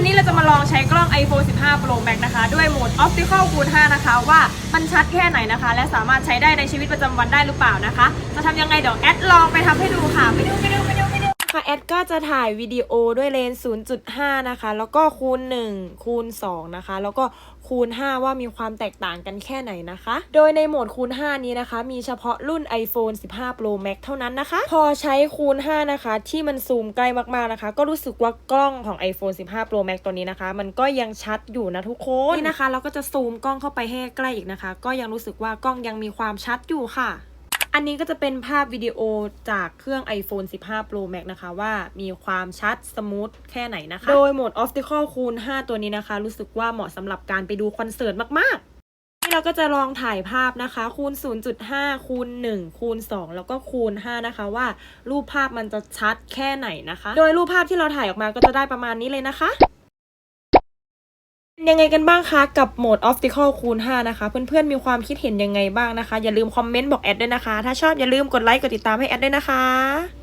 วันนี้เราจะมาลองใช้กล้อง iPhone 15 Pro Max นะคะ ด้วยโหมด Optical คูณ5นะคะ ว่ามันชัดแค่ไหนนะคะ และสามารถใช้ได้ในชีวิตประจำวันได้หรือเปล่านะคะ จะทำยังไงเดี๋ยวแอดลองไปทำให้ดูค่ะไปดู อดก็จะถ่ายวิดีโอด้วยเลนส์0.5 นะคะ แล้วก็คูณ 1 คูณ 2 นะคะ แล้วก็คูณ 5 ว่ามีความแตกต่างกันแค่ไหนนะคะ โดยในโหมดคูณ 5 นี้นะคะ มีเฉพาะรุ่น iPhone 15 Pro Max เท่านั้นนะคะ พอใช้คูณ 5 นะคะ ที่มันซูมใกล้มากๆนะคะ ก็รู้สึกว่ากล้องของ iPhone 15 Pro Max ตัวนี้นะคะ มันก็ยังชัดอยู่นะทุกคนนี่นะคะ เราก็จะซูมกล้องเข้าไปให้ใกล้อีกนะคะ ก็ยังรู้สึกว่ากล้องยังมีความชัดอยู่ค่ะ อันนี้ก็จะเป็นภาพวิดีโอจากเครื่อง iPhone 15 Pro Max นะคะ ว่ามีความชัดสมูทแค่ไหนนะคะ โดยโหมด Optical คูณ 5 ตัวนี้นะคะ รู้สึกว่าเหมาะสำหรับการไปดูคอนเสิร์ตมากๆนี่เราก็จะลองถ่ายภาพนะคะ คูณ 0.5 คูณ 1 คูณ 2 แล้วก็คูณ 5 นะคะว่า รูปภาพมันจะชัดแค่ไหนนะคะ โดยรูปภาพที่เราถ่ายออกมาก็จะได้ประมาณนี้เลยนะคะ ยังไงกันบ้างคะกับโหมด Optical คูณ 5 นะคะ เพื่อนๆมีความคิดเห็นยังไงบ้างนะคะ อย่าลืมคอมเมนต์บอกแอดด้วยนะคะ ถ้าชอบอย่าลืมกดไลค์กดติดตามให้แอดด้วยนะคะ